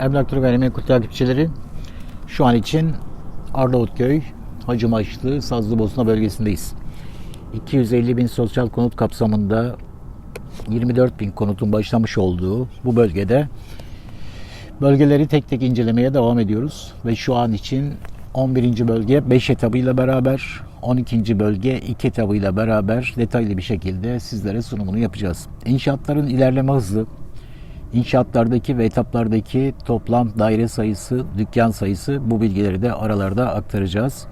Emlak Turu Gayrimenkul takipçileri şu an için Arnavutköy, Hacımaçlı, Sazlı Bosna bölgesindeyiz. 250 bin sosyal konut kapsamında 24 bin konutun başlamış olduğu bu bölgede bölgeleri tek tek incelemeye devam ediyoruz. Ve şu an için 11. bölge 5 etabıyla beraber 12. bölge 2 etabıyla beraber detaylı bir şekilde sizlere sunumunu yapacağız. İnşaatların ilerleme hızı, İnşaatlardaki ve etaplardaki toplam daire sayısı, dükkan sayısı bu bilgileri de aralarda aktaracağız.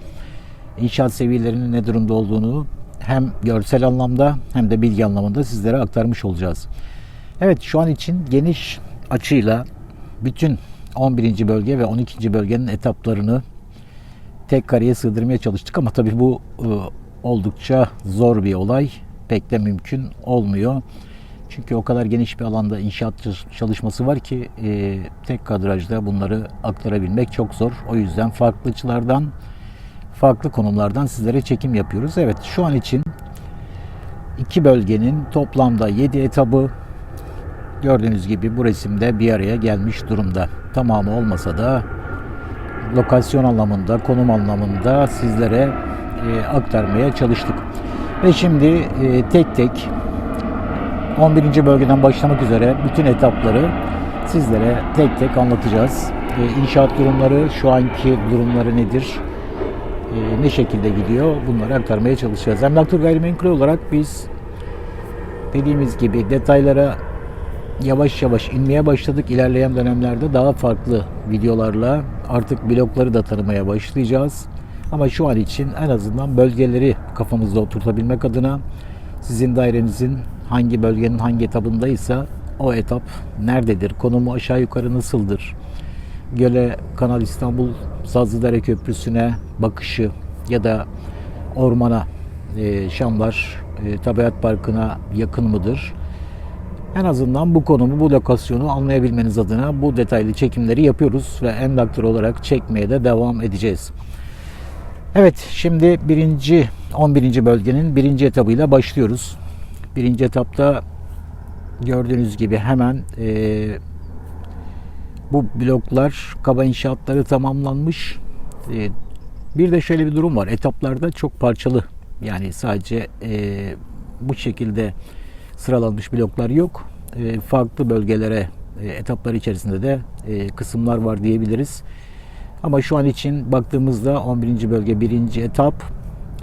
İnşaat seviyelerinin ne durumda olduğunu hem görsel anlamda hem de bilgi anlamında sizlere aktarmış olacağız. Evet şu an için geniş açıyla bütün 11. bölge ve 12. bölgenin etaplarını tek kareye sığdırmaya çalıştık ama tabii bu e, oldukça zor bir olay. Pek de mümkün olmuyor. Çünkü o kadar geniş bir alanda inşaat çalışması var ki e, tek kadrajda bunları aktarabilmek çok zor. O yüzden farklı açılardan, farklı konumlardan sizlere çekim yapıyoruz. Evet şu an için iki bölgenin toplamda 7 etabı gördüğünüz gibi bu resimde bir araya gelmiş durumda. Tamamı olmasa da lokasyon anlamında, konum anlamında sizlere e, aktarmaya çalıştık. Ve şimdi e, tek tek 11. bölgeden başlamak üzere bütün etapları sizlere tek tek anlatacağız. E, inşaat durumları, şu anki durumları nedir? E, ne şekilde gidiyor? Bunları aktarmaya çalışacağız. Emlak Tur Gayrimenkul olarak biz dediğimiz gibi detaylara yavaş yavaş inmeye başladık. İlerleyen dönemlerde daha farklı videolarla artık blokları da tanımaya başlayacağız. Ama şu an için en azından bölgeleri kafamızda oturtabilmek adına sizin dairenizin hangi bölgenin hangi etabındaysa o etap nerededir, konumu aşağı yukarı nasıldır, Göle, Kanal İstanbul, Sazlıdere Köprüsü'ne bakışı ya da ormana, e, Şamlar, e, Tabiat Parkı'na yakın mıdır? En azından bu konumu, bu lokasyonu anlayabilmeniz adına bu detaylı çekimleri yapıyoruz ve emlaktör olarak çekmeye de devam edeceğiz. Evet, şimdi birinci, 11. bölgenin birinci etabıyla başlıyoruz. Birinci etapta gördüğünüz gibi hemen e, bu bloklar, kaba inşaatları tamamlanmış. E, bir de şöyle bir durum var. Etaplarda çok parçalı. Yani sadece e, bu şekilde sıralanmış bloklar yok. E, farklı bölgelere, e, etaplar içerisinde de e, kısımlar var diyebiliriz. Ama şu an için baktığımızda 11. bölge 1. etap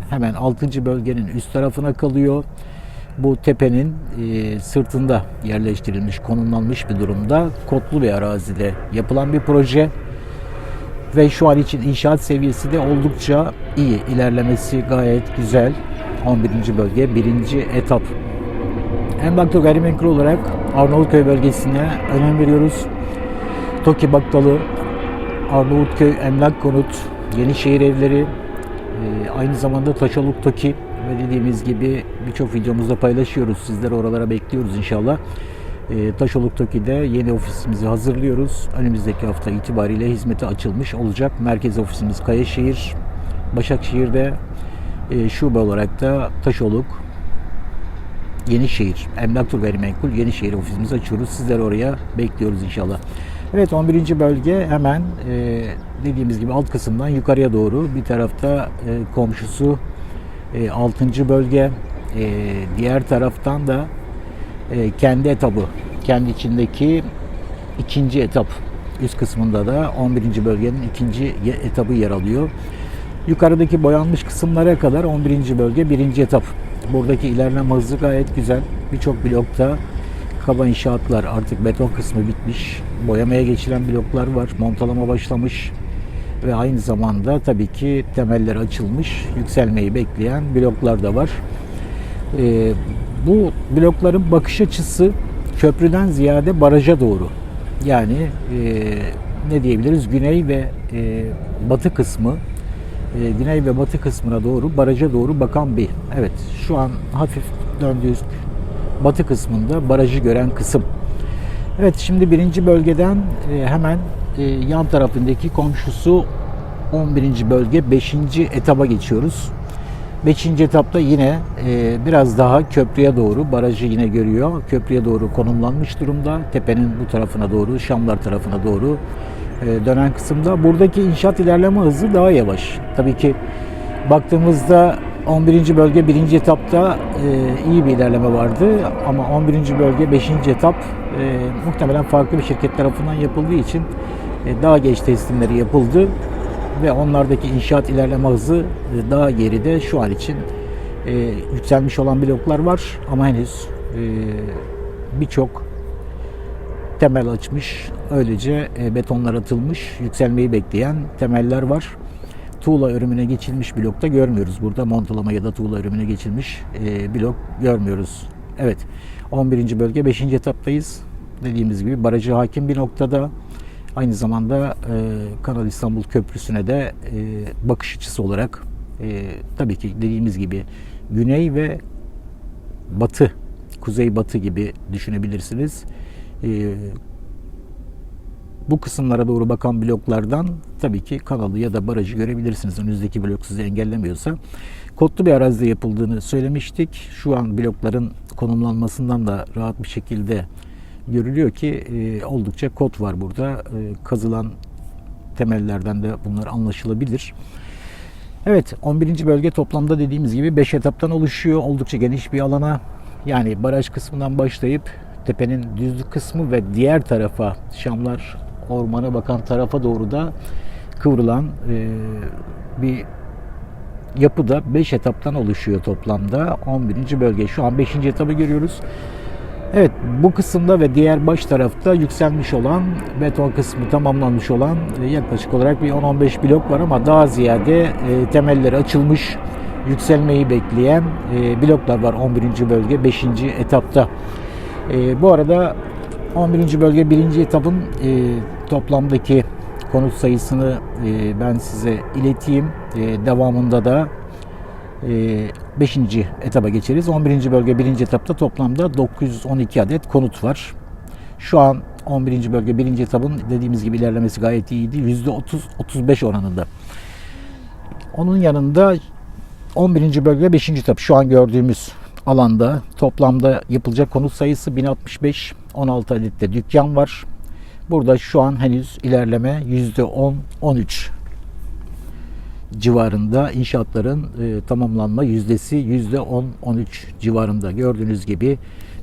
hemen 6. bölgenin üst tarafına kalıyor. Bu tepenin e, sırtında yerleştirilmiş, konumlanmış bir durumda. Kotlu bir arazide yapılan bir proje. Ve şu an için inşaat seviyesi de oldukça iyi. İlerlemesi gayet güzel. 11. bölge 1. etap. Emlakto Gayrimenkul olarak Arnavutköy bölgesine önem veriyoruz. Toki Baktalı, Arnavutköy Emlak Konut, Yenişehir Evleri, aynı zamanda Taşoluk Toki ve dediğimiz gibi birçok videomuzda paylaşıyoruz. Sizleri oralara bekliyoruz inşallah. E, Taşoluk Toki'de yeni ofisimizi hazırlıyoruz. Önümüzdeki hafta itibariyle hizmete açılmış olacak. Merkez ofisimiz Kayaşehir, Başakşehir'de e, şube olarak da Taşoluk, Yenişehir, Emlak Tur Gayrimenkul Yenişehir ofisimizi açıyoruz. Sizleri oraya bekliyoruz inşallah. Evet 11. bölge hemen e, dediğimiz gibi alt kısımdan yukarıya doğru bir tarafta e, komşusu e, 6. bölge e, diğer taraftan da e, kendi etabı kendi içindeki ikinci etap üst kısmında da 11. bölgenin ikinci etabı yer alıyor. Yukarıdaki boyanmış kısımlara kadar 11. bölge birinci etap. Buradaki ilerleme hızı gayet güzel. Birçok blokta kaba inşaatlar artık beton kısmı bitmiş. Boyamaya geçilen bloklar var. Montalama başlamış. Ve aynı zamanda tabii ki temeller açılmış. Yükselmeyi bekleyen bloklar da var. Ee, bu blokların bakış açısı köprüden ziyade baraja doğru. Yani e, ne diyebiliriz? Güney ve e, batı kısmı e, güney ve batı kısmına doğru baraja doğru bakan bir. Evet şu an hafif döndüğü batı kısmında barajı gören kısım. Evet şimdi birinci bölgeden e, hemen e, yan tarafındaki komşusu 11. bölge 5. etaba geçiyoruz. 5. etapta yine e, biraz daha köprüye doğru, barajı yine görüyor. Köprüye doğru konumlanmış durumda. Tepenin bu tarafına doğru, Şamlar tarafına doğru dönen kısımda. Buradaki inşaat ilerleme hızı daha yavaş. Tabii ki baktığımızda 11. bölge 1. etapta e, iyi bir ilerleme vardı ama 11. bölge 5. etap e, muhtemelen farklı bir şirket tarafından yapıldığı için e, daha geç teslimleri yapıldı ve onlardaki inşaat ilerleme hızı daha geride şu an için e, yükselmiş olan bloklar var ama henüz birçok temel açmış. Öylece betonlar atılmış, yükselmeyi bekleyen temeller var. Tuğla örümüne geçilmiş blokta görmüyoruz. Burada montalama ya da tuğla örümüne geçilmiş e, blok görmüyoruz. Evet, 11. bölge 5. etaptayız. Dediğimiz gibi barajı hakim bir noktada. Aynı zamanda e, Kanal İstanbul Köprüsü'ne de e, bakış açısı olarak e, tabii ki dediğimiz gibi güney ve batı, kuzey batı gibi düşünebilirsiniz. E, bu kısımlara doğru bakan bloklardan tabii ki kanalı ya da barajı görebilirsiniz. Önünüzdeki blok sizi engellemiyorsa. Kotlu bir arazide yapıldığını söylemiştik. Şu an blokların konumlanmasından da rahat bir şekilde görülüyor ki e, oldukça kot var burada. E, kazılan temellerden de bunlar anlaşılabilir. Evet 11. bölge toplamda dediğimiz gibi 5 etaptan oluşuyor. Oldukça geniş bir alana yani baraj kısmından başlayıp tepenin düzlük kısmı ve diğer tarafa Şamlar ormana bakan tarafa doğru da kıvrılan e, bir yapıda 5 etaptan oluşuyor toplamda. 11. bölge. Şu an 5. etabı görüyoruz. Evet bu kısımda ve diğer baş tarafta yükselmiş olan beton kısmı tamamlanmış olan e, yaklaşık olarak bir 10-15 blok var ama daha ziyade e, temelleri açılmış yükselmeyi bekleyen e, bloklar var 11. bölge 5. etapta. E, bu arada 11. bölge 1. etapın e, toplamdaki konut sayısını e, ben size ileteyim. E, devamında da 5. etaba geçeriz. 11. bölge 1. etapta toplamda 912 adet konut var. Şu an 11. bölge 1. etabın dediğimiz gibi ilerlemesi gayet iyiydi. %30-35 oranında. Onun yanında 11. bölge 5. etap şu an gördüğümüz alanda toplamda yapılacak konut sayısı 1065. 16 adet de dükkan var. Burada şu an henüz ilerleme %10-13 civarında inşaatların e, tamamlanma yüzdesi %10-13 civarında. Gördüğünüz gibi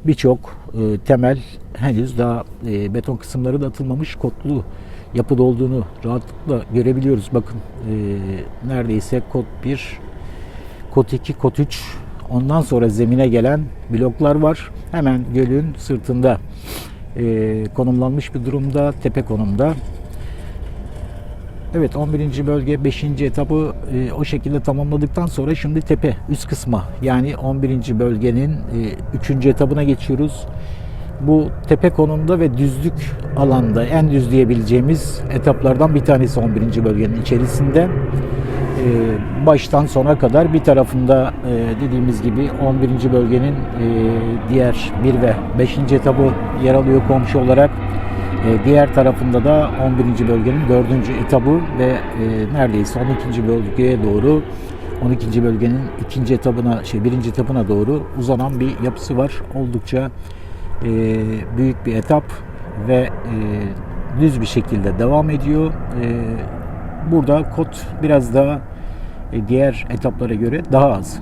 birçok e, temel henüz daha e, beton kısımları da atılmamış kotlu yapıda olduğunu rahatlıkla görebiliyoruz. Bakın e, neredeyse kod 1, kod 2, kod 3 ondan sonra zemine gelen bloklar var. Hemen gölün sırtında e, konumlanmış bir durumda, tepe konumda. Evet 11. bölge 5. etabı e, o şekilde tamamladıktan sonra şimdi tepe üst kısma yani 11. bölgenin e, 3. etabına geçiyoruz. Bu tepe konumda ve düzlük alanda en düz diyebileceğimiz etaplardan bir tanesi 11. bölgenin içerisinde. E, baştan sona kadar bir tarafında e, dediğimiz gibi 11. bölgenin e, diğer 1 ve 5. etabı yer alıyor komşu olarak. Diğer tarafında da 11. bölgenin 4. etabı ve neredeyse 12. bölgeye doğru 12. bölgenin 2. etabına şey 1. etapına doğru uzanan bir yapısı var. Oldukça büyük bir etap ve düz bir şekilde devam ediyor. Burada kod biraz daha diğer etaplara göre daha az.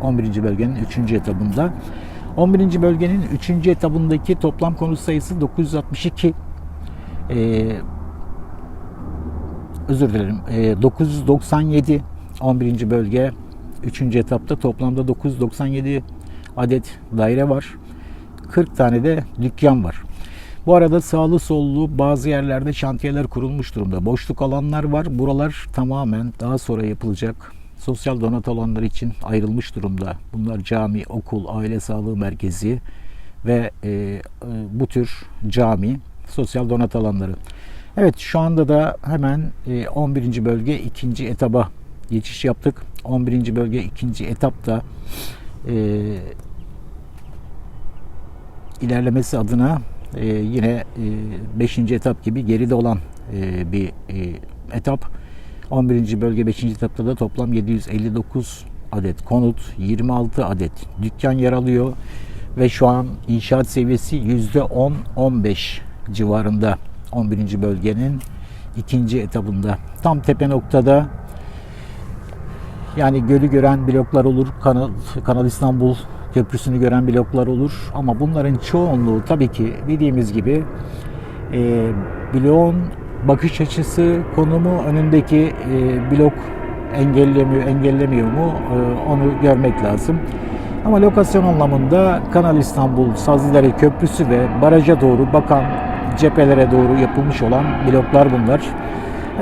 E, 11. bölgenin 3. etabında. 11. bölgenin 3. etabındaki toplam konut sayısı 962. Ee, özür dilerim. Ee, 997 11. bölge 3. etapta toplamda 997 adet daire var. 40 tane de dükkan var. Bu arada sağlı sollu bazı yerlerde şantiyeler kurulmuş durumda. Boşluk alanlar var. Buralar tamamen daha sonra yapılacak sosyal donat alanları için ayrılmış durumda. Bunlar cami, okul, aile sağlığı merkezi ve e, e, bu tür cami, sosyal donat alanları. Evet şu anda da hemen e, 11. bölge 2. etaba geçiş yaptık. 11. bölge 2. etapta e, ilerlemesi adına e, yine 5. E, etap gibi geride olan e, bir e, etap. 11. bölge 5. etapta da toplam 759 adet konut, 26 adet dükkan yer alıyor ve şu an inşaat seviyesi %10-15 civarında 11. bölgenin ikinci etabında. Tam tepe noktada yani gölü gören bloklar olur, Kanal, Kanal İstanbul Köprüsü'nü gören bloklar olur. Ama bunların çoğunluğu tabii ki dediğimiz gibi e, bloğun bakış açısı, konumu önündeki e, blok engellemiyor, engellemiyor mu e, onu görmek lazım. Ama lokasyon anlamında Kanal İstanbul, Sazlıdere Köprüsü ve baraja doğru bakan cephelere doğru yapılmış olan bloklar bunlar.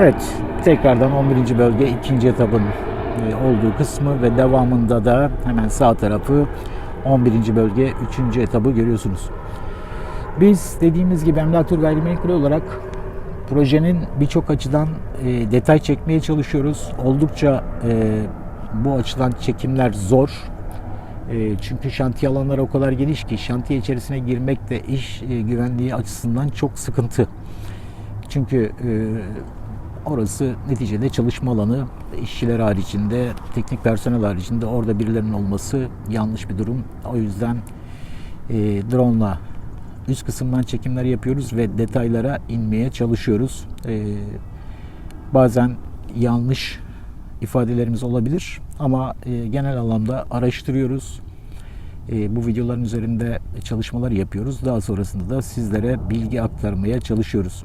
Evet, tekrardan 11. bölge ikinci etapın e, olduğu kısmı ve devamında da hemen sağ tarafı 11. bölge 3. etabı görüyorsunuz. Biz dediğimiz gibi Emlak Tur Gayrimenkul olarak projenin birçok açıdan e, detay çekmeye çalışıyoruz. Oldukça e, bu açıdan çekimler zor. E, çünkü şantiye alanları o kadar geniş ki şantiye içerisine girmek de iş e, güvenliği açısından çok sıkıntı. Çünkü e, orası neticede çalışma alanı. işçiler haricinde, teknik personel haricinde orada birilerinin olması yanlış bir durum. O yüzden e, drone'la üst kısımdan çekimler yapıyoruz ve detaylara inmeye çalışıyoruz. E, bazen yanlış ifadelerimiz olabilir ama e, genel anlamda araştırıyoruz. E, bu videoların üzerinde çalışmalar yapıyoruz. Daha sonrasında da sizlere bilgi aktarmaya çalışıyoruz.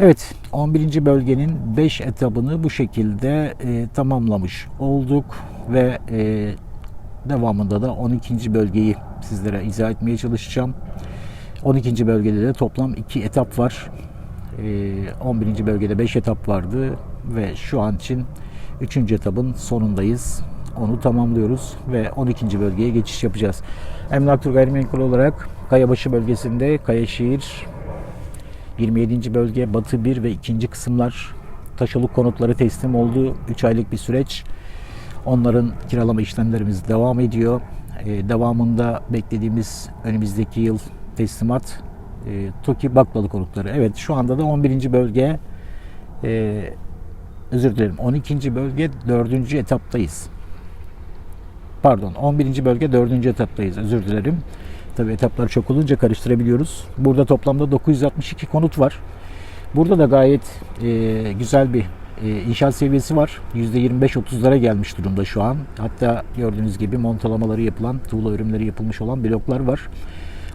Evet, 11. bölgenin 5 etabını bu şekilde e, tamamlamış olduk ve e, devamında da 12. bölgeyi sizlere izah etmeye çalışacağım. 12. bölgede de toplam 2 etap var. E, 11. bölgede 5 etap vardı ve şu an için 3. etapın sonundayız. Onu tamamlıyoruz ve 12. bölgeye geçiş yapacağız. Emlak Tur Gayrimenkul olarak Kayabaşı bölgesinde Kayaşehir 27. bölge Batı 1 ve 2. kısımlar taşoluk konutları teslim oldu. 3 aylık bir süreç. Onların kiralama işlemlerimiz devam ediyor. Ee, devamında beklediğimiz önümüzdeki yıl teslimat e, TOKİ Baklalı konutları. Evet şu anda da 11. bölge e, özür dilerim 12. bölge 4. etaptayız. Pardon 11. bölge 4. etaptayız özür dilerim. Tabi etaplar çok olunca karıştırabiliyoruz. Burada toplamda 962 konut var. Burada da gayet e, güzel bir e, inşaat seviyesi var. %25-30'lara gelmiş durumda şu an. Hatta gördüğünüz gibi montalamaları yapılan, tuğla örümleri yapılmış olan bloklar var.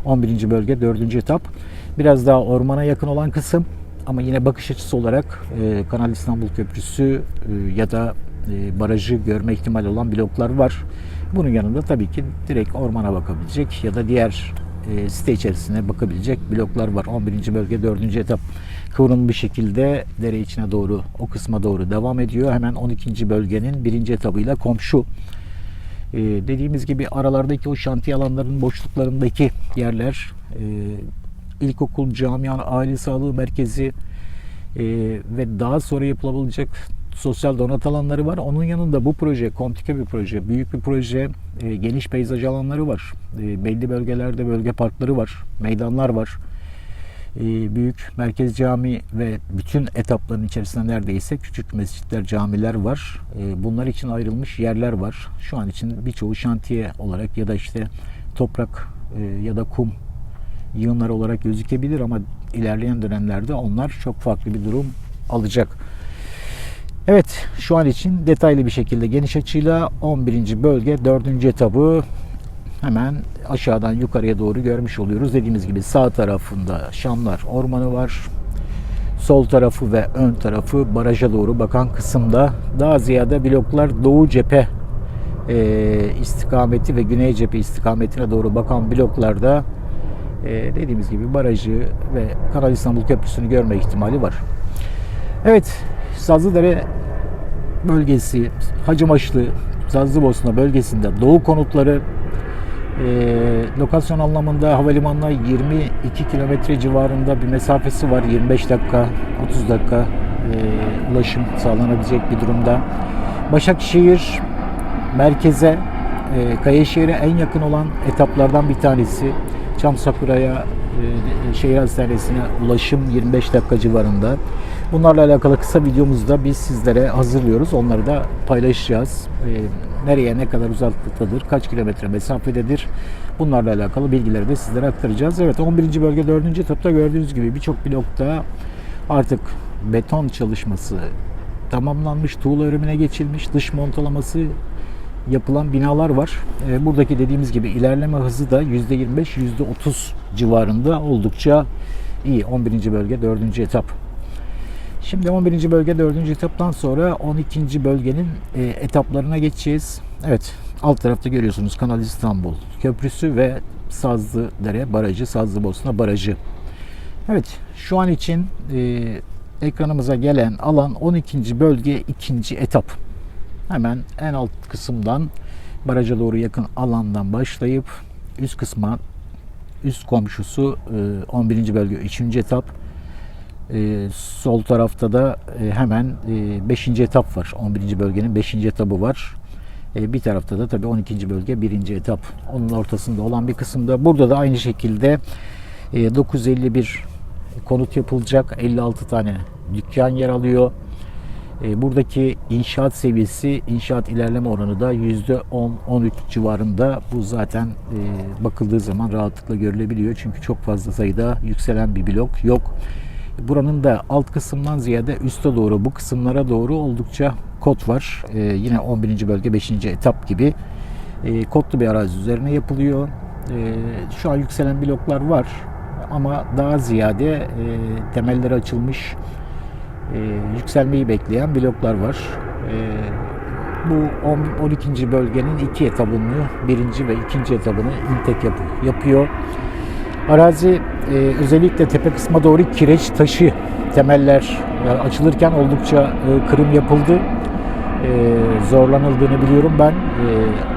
11. bölge 4. etap. Biraz daha ormana yakın olan kısım ama yine bakış açısı olarak e, Kanal İstanbul Köprüsü e, ya da e, barajı görme ihtimali olan bloklar var. Bunun yanında tabii ki direkt ormana bakabilecek ya da diğer e, site içerisine bakabilecek bloklar var. 11. bölge 4. etap kıvrımlı bir şekilde dere içine doğru o kısma doğru devam ediyor. Hemen 12. bölgenin 1. etabıyla komşu. E, dediğimiz gibi aralardaki o şantiye alanlarının boşluklarındaki yerler e, ilkokul, camian, aile sağlığı merkezi e, ve daha sonra yapılabilecek sosyal donat alanları var. Onun yanında bu proje komplike bir proje, büyük bir proje, e, geniş peyzaj alanları var. E, belli bölgelerde bölge parkları var, meydanlar var. E, büyük merkez cami ve bütün etapların içerisinde neredeyse küçük mescitler, camiler var. E, bunlar için ayrılmış yerler var. Şu an için birçoğu şantiye olarak ya da işte toprak e, ya da kum yığınlar olarak gözükebilir ama ilerleyen dönemlerde onlar çok farklı bir durum alacak. Evet şu an için detaylı bir şekilde geniş açıyla 11. bölge 4. etabı hemen aşağıdan yukarıya doğru görmüş oluyoruz. Dediğimiz gibi sağ tarafında Şamlar Ormanı var. Sol tarafı ve ön tarafı baraja doğru bakan kısımda daha ziyade bloklar doğu cephe e, istikameti ve güney cephe istikametine doğru bakan bloklarda e, dediğimiz gibi barajı ve Kanal İstanbul Köprüsü'nü görme ihtimali var. Evet Sazlıdere bölgesi, Hacımaşlı, Sazlıbosna bölgesinde doğu konutları e, lokasyon anlamında havalimanına 22 kilometre civarında bir mesafesi var. 25 dakika, 30 dakika e, ulaşım sağlanabilecek bir durumda. Başakşehir merkeze, e, Kayaşehir'e en yakın olan etaplardan bir tanesi. Çam Sakura'ya, e, şehir hastanesine ulaşım 25 dakika civarında. Bunlarla alakalı kısa videomuzu da biz sizlere hazırlıyoruz. Onları da paylaşacağız. Ee, nereye ne kadar uzaklıktadır, kaç kilometre mesafededir. Bunlarla alakalı bilgileri de sizlere aktaracağız. Evet 11. bölge 4. etapta gördüğünüz gibi birçok blokta artık beton çalışması tamamlanmış, tuğla örümüne geçilmiş, dış montalaması yapılan binalar var. Ee, buradaki dediğimiz gibi ilerleme hızı da %25, %30 civarında oldukça iyi. 11. bölge 4. etap. Şimdi 11. bölge 4. etaptan sonra 12. bölgenin e, etaplarına geçeceğiz. Evet alt tarafta görüyorsunuz Kanal İstanbul Köprüsü ve Sazlıdere Barajı, Sazlıbosna Barajı. Evet şu an için e, ekranımıza gelen alan 12. bölge 2. etap. Hemen en alt kısımdan baraja doğru yakın alandan başlayıp üst kısma üst komşusu e, 11. bölge 3. etap. E, sol tarafta da e, hemen 5. etap var. 11. bölgenin 5. etabı var. E, bir tarafta da tabii 12. bölge 1. etap. Onun ortasında olan bir kısımda. Burada da aynı şekilde e, 951 konut yapılacak. 56 tane dükkan yer alıyor. E, buradaki inşaat seviyesi, inşaat ilerleme oranı da %10-13 civarında. Bu zaten e, bakıldığı zaman rahatlıkla görülebiliyor. Çünkü çok fazla sayıda yükselen bir blok yok. Buranın da alt kısımdan ziyade üste doğru, bu kısımlara doğru oldukça kod var. E, yine 11. bölge 5. etap gibi e, kodlu bir arazi üzerine yapılıyor. E, şu an yükselen bloklar var ama daha ziyade e, temelleri açılmış e, yükselmeyi bekleyen bloklar var. E, bu 10, 12. bölgenin iki etabını, birinci ve ikinci etabını Intek yapı, yapıyor. Arazi e, özellikle tepe kısma doğru kireç taşı temeller e, açılırken oldukça e, kırım yapıldı. E, zorlanıldığını biliyorum ben. E,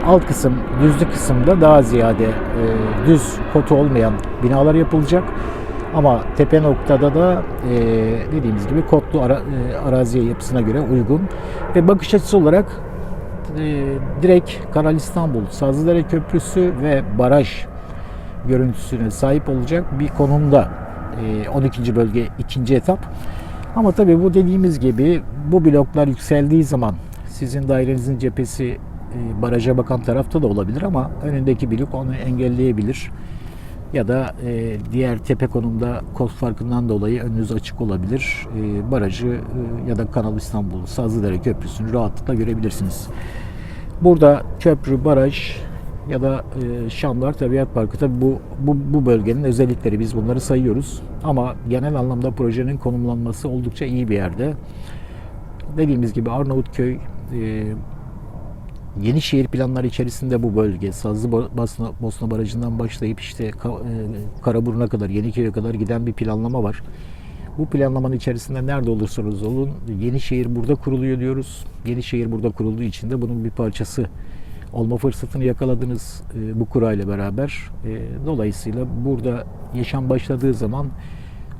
alt kısım, düzlük kısımda daha ziyade e, düz kotu olmayan binalar yapılacak. Ama tepe noktada da e, dediğimiz gibi kotlu ara, e, araziye yapısına göre uygun. Ve bakış açısı olarak e, direkt Kanal İstanbul, Sazlıdere Köprüsü ve baraj görüntüsüne sahip olacak bir konumda e, 12. bölge 2. etap. Ama tabii bu dediğimiz gibi bu bloklar yükseldiği zaman sizin dairenizin cephesi e, baraja bakan tarafta da olabilir ama önündeki blok onu engelleyebilir ya da e, diğer tepe konumda kod farkından dolayı önünüz açık olabilir. E, barajı e, ya da Kanal İstanbul Sazlıdere Köprüsü'nü rahatlıkla görebilirsiniz. Burada köprü, baraj ya da e, Şamlar Tabiat Parkı tabi bu, bu, bu bölgenin özellikleri biz bunları sayıyoruz. Ama genel anlamda projenin konumlanması oldukça iyi bir yerde. Dediğimiz gibi Arnavutköy, e, Yenişehir planları içerisinde bu bölge Sazlı Bosna, Bosna Barajı'ndan başlayıp işte Karaburun'a kadar, Yeniköy'e kadar giden bir planlama var. Bu planlamanın içerisinde nerede olursanız olun Yenişehir burada kuruluyor diyoruz. Yenişehir burada kurulduğu için de bunun bir parçası olma fırsatını yakaladınız e, bu kura ile beraber. E, dolayısıyla burada yaşam başladığı zaman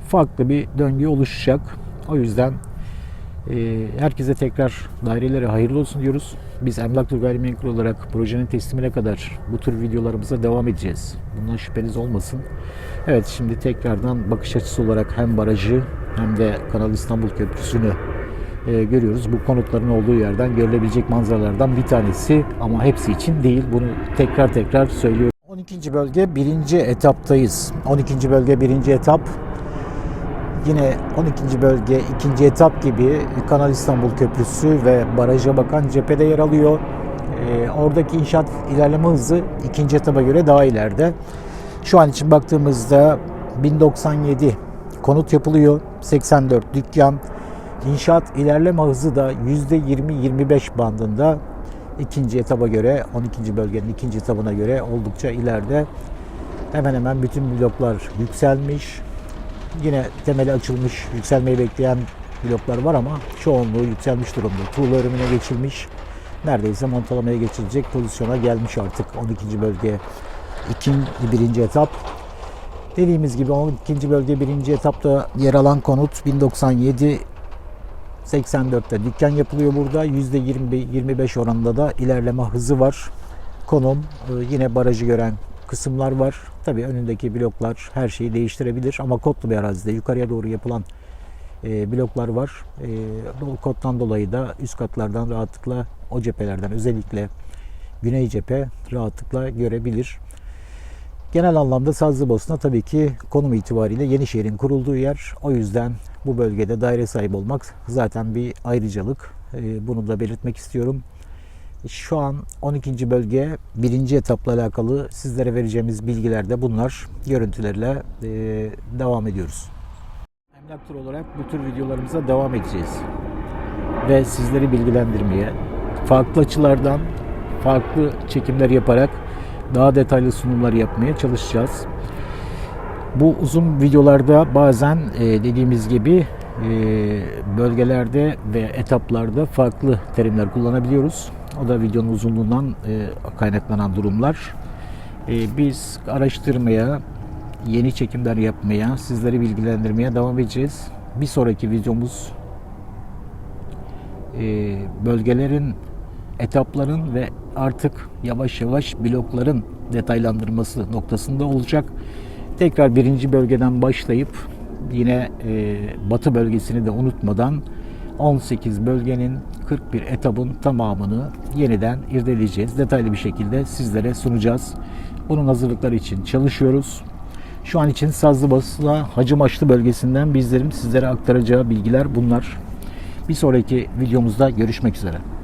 farklı bir döngü oluşacak. O yüzden e, herkese tekrar dairelere hayırlı olsun diyoruz. Biz Emlak Tur Gayrimenkul olarak projenin teslimine kadar bu tür videolarımıza devam edeceğiz. Bundan şüpheniz olmasın. Evet şimdi tekrardan bakış açısı olarak hem barajı hem de Kanal İstanbul Köprüsü'nü e, görüyoruz. Bu konutların olduğu yerden görülebilecek manzaralardan bir tanesi ama hepsi için değil. Bunu tekrar tekrar söylüyorum. 12. bölge 1. etaptayız. 12. bölge 1. etap Yine 12. bölge 2. etap gibi Kanal İstanbul Köprüsü ve baraja bakan cephede yer alıyor. Ee, oradaki inşaat ilerleme hızı ikinci etaba göre daha ileride. Şu an için baktığımızda 1097 konut yapılıyor. 84 dükkan. İnşaat ilerleme hızı da %20-25 bandında ikinci etaba göre 12. bölgenin ikinci etabına göre oldukça ileride. Hemen hemen bütün bloklar yükselmiş. Yine temeli açılmış, yükselmeyi bekleyen bloklar var ama çoğunluğu yükselmiş durumda. Tuğla örümüne geçilmiş, neredeyse montalamaya geçilecek pozisyona gelmiş artık 12. bölge 2. birinci etap. Dediğimiz gibi 12. bölge 1. etapta yer alan konut 1097 84'te dükkan yapılıyor burada. %20-25 oranında da ilerleme hızı var. Konum e, yine barajı gören kısımlar var. Tabii önündeki bloklar her şeyi değiştirebilir ama kotlu bir arazide yukarıya doğru yapılan e, bloklar var. E, bu koddan dolayı da üst katlardan rahatlıkla o cephelerden özellikle güney cephe rahatlıkla görebilir. Genel anlamda Sazlıbosna tabii ki konum itibariyle Yenişehir'in kurulduğu yer. O yüzden bu bölgede daire sahibi olmak zaten bir ayrıcalık. Ee, Bunu da belirtmek istiyorum. Şu an 12. bölge birinci etapla alakalı sizlere vereceğimiz bilgiler de bunlar. Görüntülerle e, devam ediyoruz. Emlak tur olarak bu tür videolarımıza devam edeceğiz. Ve sizleri bilgilendirmeye, farklı açılardan farklı çekimler yaparak daha detaylı sunumlar yapmaya çalışacağız. Bu uzun videolarda bazen e, dediğimiz gibi e, bölgelerde ve etaplarda farklı terimler kullanabiliyoruz. O da videonun uzunluğundan e, kaynaklanan durumlar. Biz araştırmaya, yeni çekimler yapmaya, sizleri bilgilendirmeye devam edeceğiz. Bir sonraki videomuz bölgelerin, etapların ve artık yavaş yavaş blokların detaylandırması noktasında olacak. Tekrar birinci bölgeden başlayıp yine e, batı bölgesini de unutmadan 18 bölgenin 41 etabın tamamını yeniden irdeleyeceğiz. Detaylı bir şekilde sizlere sunacağız. Bunun hazırlıkları için çalışıyoruz. Şu an için Sazlıbası'la Hacımaçlı bölgesinden bizlerin sizlere aktaracağı bilgiler bunlar. Bir sonraki videomuzda görüşmek üzere.